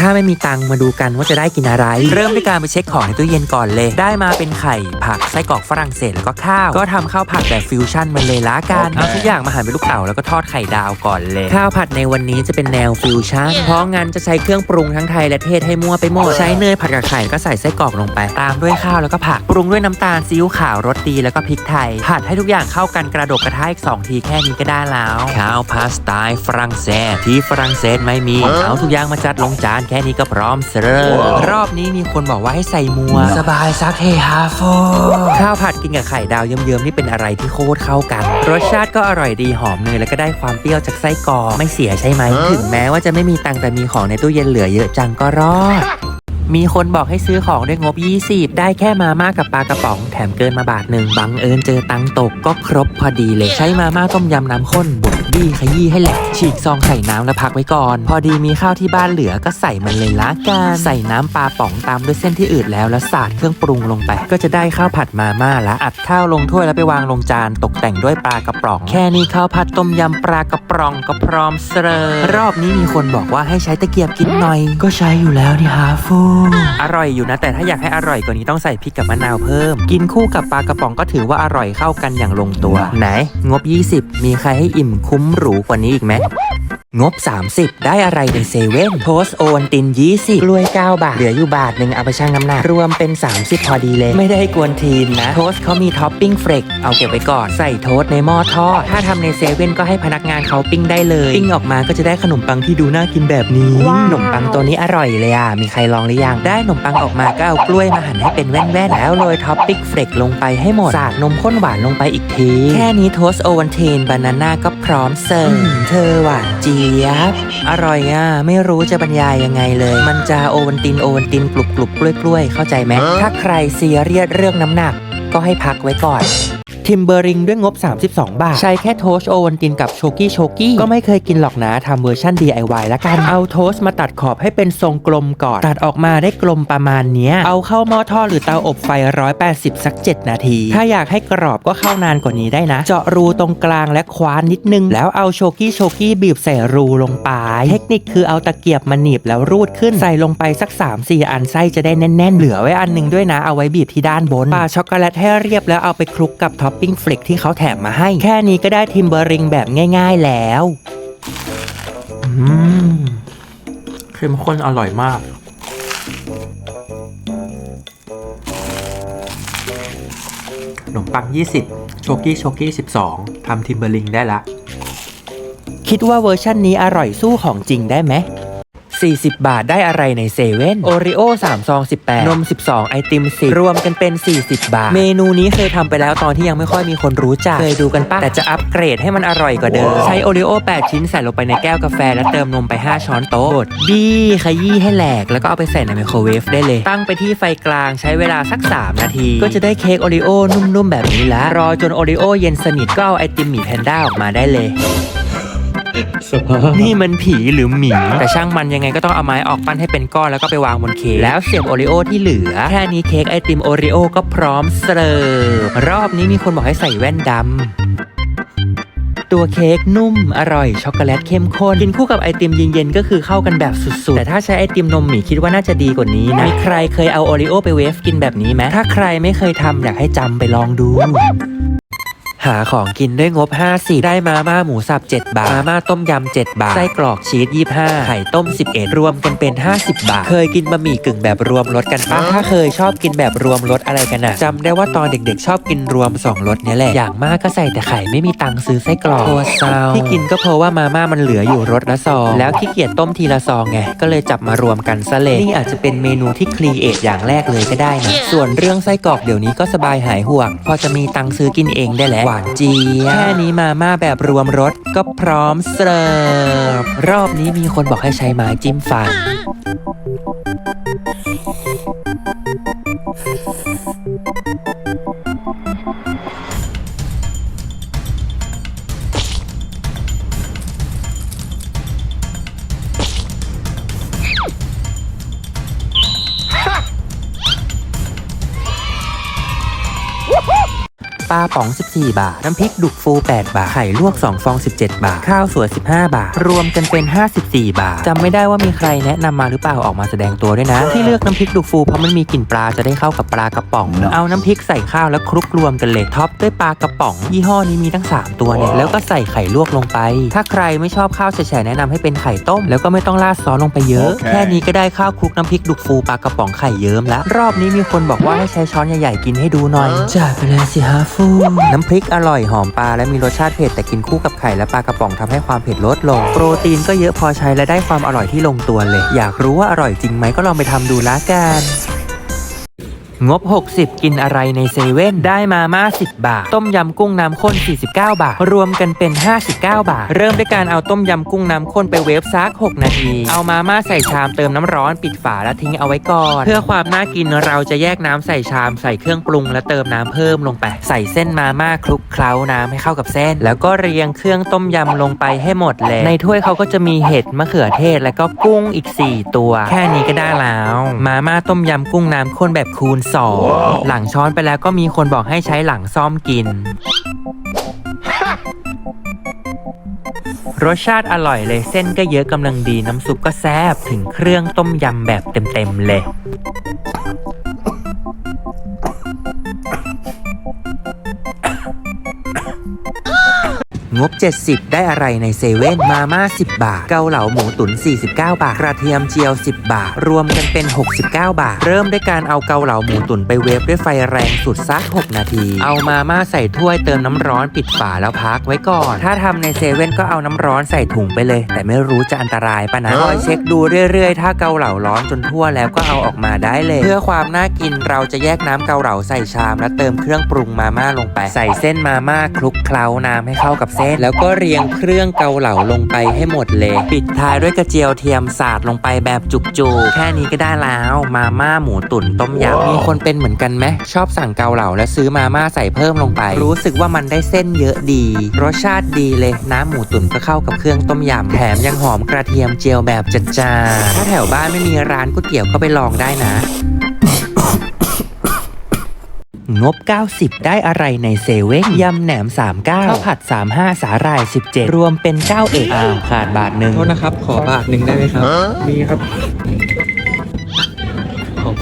ถ้าไม่มีตังค์มาดูกันว่าจะได้กินอะไร เริ่มด้วยการไปเช็คของในตู้เย็นก่อนเลย ได้มาเป็นไข่ผักไส้กรอกฝรั่งเศสแล้วก็ข้าว ก็ทำข้าวผัดแบบฟิวชั่นมันเลยละกันเอาทุกอย่างมาหั่นเป็นลูกเต๋าแล้วก็ทอดไข่ดาวก่อนเลย ข้าวผัดในวันนี้จะเป็นแนวฟิวชั่นเพราะงั้นจะใช้เครื่องปรุงทั้งไทยและเทศให้มั่วไปหมดใช้เนยผัดกับไข่ก็ใส่ไส้กรอกลงไปตามด้วยข้าวแล้วก็ผักปรุงด้วยน้ำตาลซีอิ๊วขาวรสดีแล้วก็พริกไทย ผัดให้ทุกอย่างเข้ากันกระดกกระทะอีกสองทีแค่นี้ก็ได้แล้วข้าวพาสต้าฝรั่งเศสที่ฝรั่งเศสไม่มีเอาทุกอย่างมาจัดลงจานแค่นี้ก็พร้อมเสิร์ฟรอบนี้มีคนบอกว่าให้ใส่มัวสบายซักเฮฮาโฟข้าวผัดกินกับไข่ดาวเยิ้มๆนี่เป็นอะไรที่โคตรเข้ากัน รสชาติก็อร่อยดีหอมเนยแล้วก็ได้ความเปรี้ยวจากไส้กรอกไม่เสียใช่ไหมถึงแม้ว่าจะไม่มีตังค์แต่มีของในตู้เย็นเหลือเยอะจังก็รอด มีคนบอกให้ซื้อของด้วยงบ 20 ได้แค่มาม่ากับปลากระป๋อง แถมเกินมาบาทหนึ่งบังเอิญเจอตังค์ตกก็ครบพอดีเลย ใช้มาม่าต้มยำน้ำข้นบดบี้ขยี้ให้แหลกฉีกซองใส่น้ำแล้วพักไว้ก่อน พอดีมีข้าวที่บ้านเหลือก็ใส่มันเลยละกันใส่น้ำปลาป๋องตามด้วยเส้นที่อืดแล้วแล้วสาดเครื่องปรุงลงไป ก็จะได้ข้าวผัดมาม่าละอัดข้าวลงถ้วยแล้วไปวางลงจาน ตกแต่งด้วยปลากระป๋อง แค่นี้ข้าวผัดต้มยำปลากระป๋องก็พร้อมเสิร์ฟรอบนี้มีคนบอกว่าให้ใช้ตะเกียบกินหน่อย ก็ใช้อยู่แล้วนี่ฮาฟูอร่อยอยู่นะ แต่ถ้าอยากให้อร่อยกว่านี้ต้องใส่พริกกับมะนาวเพิ่ม กินคู่กับปลากระป๋องก็ถือว่าอร่อยเข้ากันอย่างลงตัว ไหน งบ 20 มีใครให้อิ่มคุ้มหรูกว่านี้อีกไหม งบ 30 ได้อะไรในเซเว่นโทสโอวันติน 20กล้วย 9 บาท เหลืออยู่บาทหนึ่งเอาไปชั่งน้ำหนัก รวมเป็น 30 พอดีเลย ไม่ได้กวนทีนนะ โทสเขามีท็อปปิ้งเฟรกเอาเก็บไว้ก่อน ใส่โทสในหม้อทอด ถ้าทำในเซเว่นก็ให้พนักงานเขาปิ้งได้เลย ปิ้งออกมาก็จะได้ขนมปังที่ดูน่ากินแบบนี้ขนมปังตัวนี้อร่อยเลยอะ มีใครลองหรือยัง ได้ขนมปังออกมาก็เอากล้วยมาหั่นให้เป็นแว่นๆแล้วโรยท็อปปิ้งเฟรกลงไปให้หมด สาดนมข้นหวานลงไปอีกที แค่นี้โทสโอวันทีนบานาน่าก็พร้อมเสิร์ฟอืมเธอหวานเจี๊ยบ อร่อยอะ ไม่รู้จะบรรยายยังไงเลย มันจะโอวันตินโอวันตินกรุบกรุบกล้วยกล้วยเข้าใจไหม ถ้าใครเซียเรียสเรื่องน้ำหนัก ก็ให้พักไว้ก่อน ทิมเบอริงด้วยงบ 32 บาท ใช้แค่โทสโอวันตินกับโชกี้โชกี้ก็ไม่เคยกินหรอกนะทำเวอร์ชัน DIY ละกัน เอาโทสมาตัดขอบให้เป็นทรงกลมก่อน ตัดออกมาได้กลมประมาณนี้เอาเข้าหม้อทอดหรือเตาอบไฟ 180 สัก 7 นาที ถ้าอยากให้กรอบก็เข้านานกว่านี้ได้นะ เจาะรูตรงกลางและคว้านนิดนึง แล้วเอาโชกี้โชกี้บีบใส่รูลงไป เทคนิคคือเอาตะเกียบมาหนีบแล้วรูดขึ้นใส่ลงไปสัก 3-4 อันไส้จะได้แน่นๆ เหลือไว้อันหนึงด้วยนะเอาไว้บีบที่ด้านบนปาช็อกโกแลตให้เรียบแล้วเอาไปคลุกกับท็อปปิ้งเฟลกที่เขาแถมมาให้ แค่นี้ก็ได้ทิมเบอริงแบบง่าย ๆแล้วอืมเข้มข้นอร่อยมาก ขนมปัง 20 โชกี้โชกี้ 12 ทำทิมเบอร์ลิงได้ละ คิดว่าเวอร์ชั่นนี้อร่อยสู้ของจริงได้ไหม 40 บาทได้อะไรในเซเว่นโอริโอ3ซอง 18 นม 12 ไอติม 10 รวมกันเป็น 40 บาท เมนูนี้เคยทำไปแล้วตอนที่ยังไม่ค่อยมีคนรู้จัก เคยดูกันปะแต่จะอัปเกรดให้มันอร่อยกว่าเดิม ใช้โอริโอ 8 ชิ้นใส่ลงไปในแก้วกาแฟ แล้วเติมนมไป 5 ช้อนโต๊ะบดดีขยี้ให้แหลก แล้วก็เอาไปใส่ในไมโครเวฟได้เลย ตั้งไปที่ไฟกลางใช้เวลาสัก 3 นาที ก็จะได้เค้กโอริโอนุ่มๆแบบนี้ละรอจนโอริโอเย็นสนิทก็เอาไอติมหมีแพนด้าออกมาได้เลย นี่มันผีหรือหมี แต่ช่างมันยังไงก็ต้องเอาไม้ออกปั้นให้เป็นก้อนแล้วก็ไปวางบนเค้กแล้วเสียบโอริโอที่เหลือ แค่นี้เค้กไอติมโอริโอก็พร้อมเสิร์ฟรอบนี้มีคนบอกให้ใส่แว่นดำตัวเค้กนุ่ม อร่อย ช็อกโกแลตเข้มข้น กินคู่กับไอติมเย็นๆ ก็คือเข้ากันแบบสุดๆ แต่ถ้าใช้ไอติมนมหมีคิดว่าน่าจะดีกว่านี้นะ มีใครเคยเอาโอริโอไปเวฟกินแบบนี้ไหมถ้าใครไม่เคยทำอยากให้จำไปลองดู หาของกินด้วยงบ 50 ได้มาม่าหมูสับ 7 บาท มาม่าต้มยำ 7 บาท ไส้กรอกชีส 25 ไข่ต้ม 11 รวมกันเป็น 50 บาท เคยกินบะหมี่กึ่งแบบรวมรสกันปะถ้าเคยชอบกินแบบรวมรสอะไรกันอะจำได้ว่าตอนเด็กๆ ชอบกินรวม 2รสเนี้ยแหละ อย่างมากก็ใส่แต่ไข่ไม่มีตังค์ซื้อไส้กรอกตัวซาวที่กินก็เพราะว่ามาม่ามันเหลืออยู่รสละซอง แล้วขี้เกียจต้มทีละซองไง ก็เลยจับมารวมกันซะเลยนี่อาจจะเป็นเมนูที่ครีเอทอย่างแรกเลยก็ได้นะ ส่วนเรื่องไส้กรอกเดี๋ยวนี้ก็สบายหายห่วง พอจะมีตังค์ซื้อกินเองได้แล้วหวานเจี๊ยบแค่นี้มาม่าแบบรวมรสก็พร้อมเสิร์ฟ รอบนี้มีคนบอกให้ใช้ไม้จิ้มฟัน ปลาป๋อง 14 บาท น้ำพริกดุกฟู 8 บาท ไข่ลวก 2 ฟอง 17 บาท ข้าวสวย 15 บาท รวมกันเป็น 54 บาทจำไม่ได้ว่ามีใครแนะนำมาหรือเปล่าออกมาแสดงตัวด้วยนะ ที่เลือกน้ำพริกดุกฟูเพราะมันมีกลิ่นปลาจะได้เข้ากับปลากระป๋อง เอาน้ำพริกใส่ข้าวแล้วคลุกรวมกันเลยท็อปด้วยปลากระป๋อง ยี่ห้อนี้มีทั้ง 3 ตัวเนี่ยแล้วก็ใส่ไข่ลวกลงไป ถ้าใครไม่ชอบข้าวแฉะๆแนะนำให้เป็นไข่ต้ม แล้วก็ไม่ต้องราดซอสลงไปเยอะโอเคแค่นี้ก็ได้ข้าวคลุกน้ำพริกดุกฟูปลากระป๋องไข่เยิ้มแล้วรอบนี้มีคนบอกว่าให้ใช้ช้อนใหญ่ๆกินให้ดูหน่อยจ่ายไปเลยสิฮะฟูน้ำพริกอร่อยหอมปลาและมีรสชาติเผ็ดแต่กินคู่กับไข่และปลากระป๋องทำให้ความเผ็ดลดลง โปรตีนก็เยอะพอใช้และได้ความอร่อยที่ลงตัวเลย อยากรู้ว่าอร่อยจริงไหมก็ลองไปทำดูละกัน งบ 60 กินอะไรในเซเว่นได้มาม่า 10 บาท ต้มยำกุ้งน้ำข้น 49 บาท รวมกันเป็น 59 บาท เริ่มด้วยการเอาต้มยำกุ้งน้ำข้นไปเวฟซัก 6 นาที เอามาม่าใส่ชามเติมน้ำร้อนปิดฝาแล้วทิ้งเอาไว้ก่อน เพื่อความน่ากินเราจะแยกน้ำใส่ชามใส่เครื่องปรุงและเติมน้ำเพิ่มลงไป ใส่เส้นมาม่าคลุกเคล้าน้ำให้เข้ากับเส้น แล้วก็เรียงเครื่องต้มยำลงไปให้หมดเลยในถ้วยเขาก็จะมีเห็ดมะเขือเทศ แล้วก็กุ้งอีก 4 ตัว แค่นี้ก็ได้แล้ว มาม่าต้มยำกุ้งน้ำข้นแบบคูณ2 หลังช้อนไปแล้วก็มีคนบอกให้ใช้หลังซ่อมกิน รสชาติอร่อยเลยเส้นก็เยอะกำลังดีน้ำซุปก็แซ่บถึงเครื่องต้มยำแบบเต็มๆเลย งบ 70 ได้อะไรในเซเว่นมาม่า 10 บาท เกาเหลาหมูตุ๋น 49 บาท กระเทียมเจียว 10 บาท รวมกันเป็น 69 บาท เริ่มด้วยการเอาเกาเหลาหมูตุ๋นไปเวฟด้วยไฟแรงสุดสัก 6 นาที เอามาม่าใส่ถ้วยเติมน้ำร้อนปิดฝาแล้วพักไว้ก่อน ถ้าทำในเซเว่นก็เอาน้ำร้อนใส่ถุงไปเลย แต่ไม่รู้จะอันตรายปะนะคอยเช็คดูเรื่อยๆ ถ้าเกาเหลาร้อนจนทั่วแล้วก็เอาออกมาได้เลย เพื่อความน่ากินเราจะแยกน้ำเกาเหลาใส่ชาม แล้วเติมเครื่องปรุงมาม่าลงไป ใส่เส้นมาม่าคลุกเคล้าน้ำให้เข้ากับเส้น แล้วก็เรียงเครื่องเกาเหลาลงไปให้หมดเลย ปิดท้ายด้วยกระเจียวเทียมสาดลงไปแบบจุกๆ แค่นี้ก็ได้แล้ว มาม่าหมูตุ๋นต้มยำมีคนเป็นเหมือนกันไหมชอบสั่งเกาเหลาแล้วซื้อมาม่าใส่เพิ่มลงไป รู้สึกว่ามันได้เส้นเยอะดี รสชาติดีเลยน้ำหมูตุ๋นก็เข้ากับเครื่องต้มยำแถมยังหอมกระเทียมเจียวแบบจัดจ้านถ้าแถวบ้านไม่มีร้านก๋วยเตี๋ยวก็ไปลองได้นะ งบ 90 ได้อะไรในเซเว่นยำแหนม 39ข้าวผัด 35 สาหร่าย 17 รวมเป็น 9 เอกอ้าวขาดบาทหนึ่งโทษนะครับ ขอบาทหนึ่งได้ไหมครับ มีครับขอบ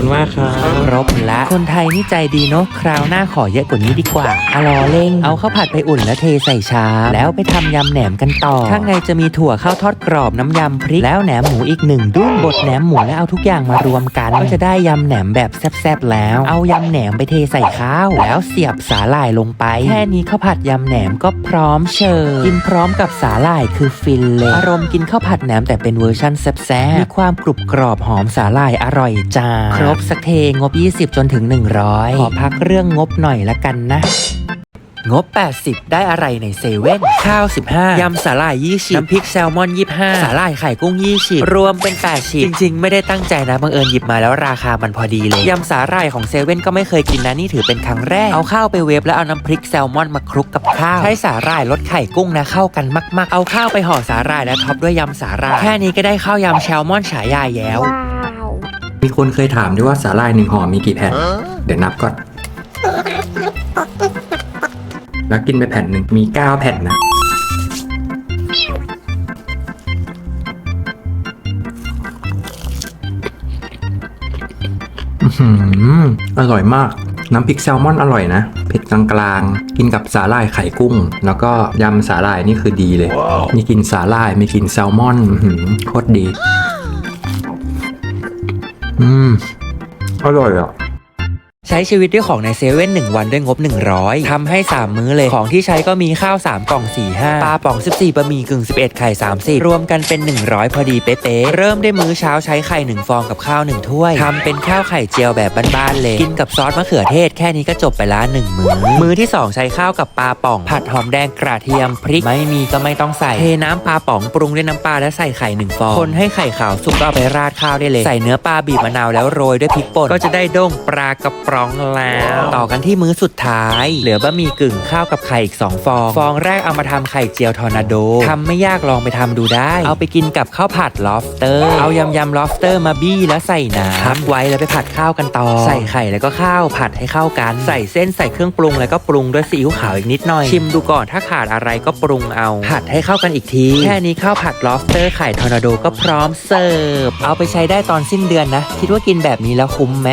คุณมากครับ ครบละคนไทยนี่ใจดีเนาะคราวหน้าขอเยอะกว่านี้ดีกว่าอะรอเล่งเอาข้าวผัดไปอุ่นแล้วเทใส่ชามแล้วไปทำยำแหนมกันต่อ ข้างในจะมีถั่วข้าวทอดกรอบน้ำยำพริก แล้วแหนมหมูอีกหนึ่งดุ้นบดแหนมหมูแล้วเอาทุกอย่างมารวมกัน ก็จะได้ยำแหนมแบบแซ่บๆแล้ว เอายำแหนมไปเทใส่ข้าว แล้วเสียบสาหร่ายลงไป แค่นี้ข้าวผัดยำแหนมก็พร้อมเชิญกินพร้อมกับสาหร่ายคือฟินเลยอารมณ์กินข้าวผัดแหนมแต่เป็นเวอร์ชั่นแซ่บๆมีความกรุบกรอบหอมสาหร่ายอร่อยจ้าครบสักเทงบ 20 จนถึง 100 ขอพักเรื่องงบหน่อยละกันนะ งบ 80 ได้อะไรในเซเว่นข้าว 15 ยำสาหร่าย 20 น้ำพริกแซลมอน 25 สาหร่ายไข่กุ้ง 20 รวมเป็น 80 จริง ๆ ไม่ได้ตั้งใจนะ บังเอิญหยิบมาแล้วราคามันพอดีเลย ยำสาหร่ายของเซเว่นก็ไม่เคยกินนะ นี่ถือเป็นครั้งแรก เอาข้าวไปเวฟแล้วเอาน้ำพริกแซลมอนมาคลุกกับข้าว ใช้สาหร่ายลดไข่กุ้งนะเข้ากันมาก ๆ เอาข้าวไปห่อสาหร่ายแล้วท็อปด้วยยำสาหร่าย แค่นี้ก็ได้ข้าวยำแซลมอนฉายาแย้ว มีคนเคยถามด้วยว่าสาหร่ายหนึ่งห่อมีกี่แผ่น เดี๋ยวนับก่อน แล้วกินไปแผ่นหนึ่งมี 9 แผ่นนะอื้อหืออร่อยมาก น้ำพริกแซลมอนอร่อยนะ เผ็ดกลางๆ กินกับสาหร่ายไข่กุ้ง แล้วก็ยำสาหร่ายนี่คือดีเลย มีกลินสาหร่ายมีกลินแซลมอนอื้อหือโคตรดี อืมอร่อยอะ ใช้ชีวิตด้วยของในเซเว่น1วันด้วยงบ 100ทำให้ 3 มื้อเลย ของที่ใช้ก็มีข้าว 3 กล่อง 4 5 ปลาป่อง 14บะหมี่กึ่ง 11 ไข่ 30 รวมกันเป็น 100 พอดีเป๊ะๆเริ่มได้มื้อเช้าใช้ไข่ 1 ฟองกับข้าว 1 ถ้วยทำเป็นข้าวไข่เจียวแบบบ้านๆเลย กินกับซอสมะเขือเทศแค่นี้ก็จบไปละ1มื้อ มื้อที่ 2 ใช้ข้าวกับปลาป่อง ผัดหอมแดงกระเทียมพริกไม่มีก็ไม่ต้องใส่เทน้ำปลาป่องปรุงด้วยน้ำปลาและใส่ไข่หนึ่งฟองคนให้ไข่ขาวสุกก็เอาไปราดข้าวได้เลยใส่เนื้อปลาบีบมะนาวแล้วโรยด้วยพริกป่นก็จะได้ด้งปลากระป๋ร้องแล้ว ต่อกันที่มื้อสุดท้าย เหลือบะหมี่กึ่งข้าวกับไข่อีก 2 ฟอง ฟองแรกเอามาทำไข่เจียวทอร์นาโดทำไม่ยากลองไปทำดูได้ เอาไปกินกับข้าวผัดลอฟเตอร์ เอายำยำลอฟเตอร์มาบี้แล้วใส่น้ำพักไว้แล้วไปผัดข้าวกันต่อ ใส่ไข่แล้วก็ข้าวผัดให้เข้ากัน ใส่เส้นใส่เครื่องปรุงแล้วก็ปรุงด้วยซีอิ๊วขาวอีกนิดหน่อย ชิมดูก่อนถ้าขาดอะไรก็ปรุงเอา ผัดให้เข้ากันอีกที แค่นี้ข้าวผัดลอฟเตอร์ไข่ทอร์นาโดก็พร้อมเสิร์ฟ เอาไปใช้ได้ตอนสิ้นเดือนนะ คิดว่ากินแบบนี้แล้วคุ้มไหม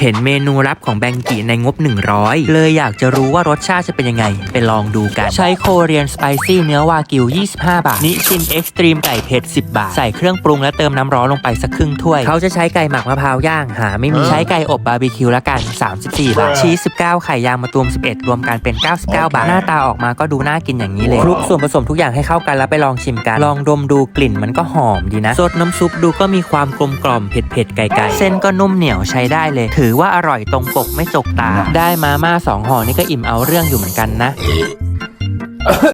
เห็นเมนูลับของแบงกีในงบ 100 เลยอยากจะรู้ว่ารสชาติจะเป็นยังไง ไปลองดูกัน ใช้โคเรียนสไปซี่เนื้อวากิว 25 บาท นิชินเอ็กซ์ตรีมไก่เผ็ด 10 บาท ใส่เครื่องปรุงและเติมน้ำร้อนลงไปสักครึ่งถ้วย เขาจะใช้ไก่หมักมะพร้าวย่างหาไม่มี ใช้ไก่อบบาร์บีคิวละกัน 34 บาท ชีส 19 ไข่ยางมะตูม 11 รวมกันเป็น 99 บาท หน้าตาออกมาก็ดูน่ากินอย่างนี้เลยคลุกส่วนผสมทุกอย่างให้เข้ากันแล้วไปลองชิมกัน ลองดมดูกลิ่นมันก็หอมดีนะสดน้ำซุปดูก็มีความกลมกล่อมเผ็ดๆไก่ๆเส้นก็นุ่มเหนียวใช้ได้เลยถือว่าอร่อยตรงปกไม่จกตา ได้มาม่าสองห่อนี่ก็อิ่มเอาเรื่องอยู่เหมือนกันนะ